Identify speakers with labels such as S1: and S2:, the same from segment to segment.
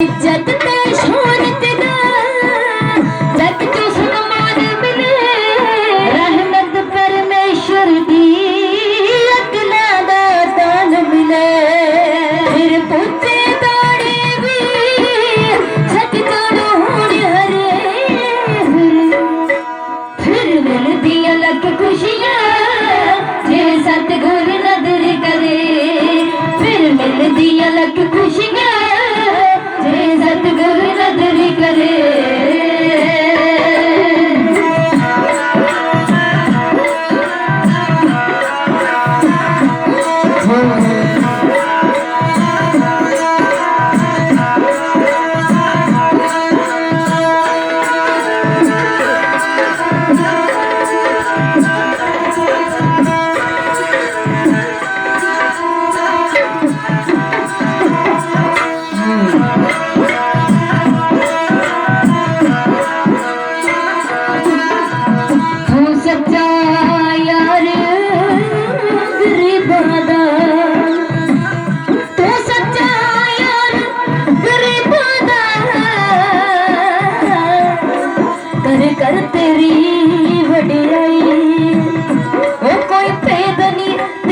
S1: It's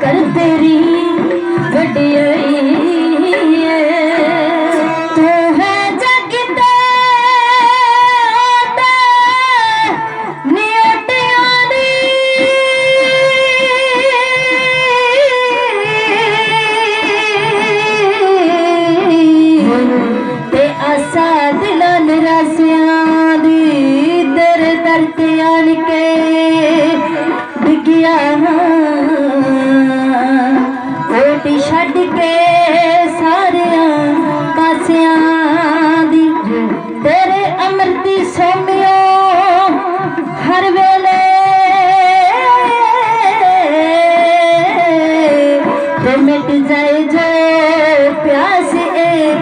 S1: ਕਰ ਤੇਰੀ ਵਡਿਆਈ ਤੂੰ ਹੈ ਜਗ ਤੇ ਨਿਉਟਿਆਂ ਦੀ ਤੇ ਆਸਾ ਦਿਲਾਂ ਨਿਰਾਸਿਆਂ ਦੀ ਦਰ ਦਰ ਤੇ ਆਣ ਕੇ ਡਿੱਗਿਆ ਹਾਂ। ਘਾਟੀ ਛੱਡ ਕੇ ਸਾਰਿਆਂ ਪਾਸਿਆਂ ਦੀ। ਤੇਰੇ ਅਮਰਤੀ ਸੋਮਿਓ ਹਰ ਵੇਲੇ। ਤੇ ਮਿਟ ਜਾਏ ਜੋ ਪਿਆਸ ਏ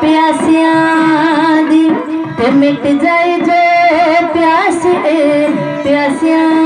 S1: ਪਿਆਸਿਆਂ ਦੀ। ਤੇ ਮਿਟ ਜਾਏ ਜੋ ਪਿਆਸ ਏ ਪਿਆਸਿਆਂ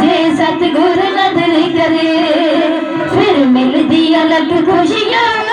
S1: मुझे सतगुर नजर करे फिर मिलती अलग खुशियाँ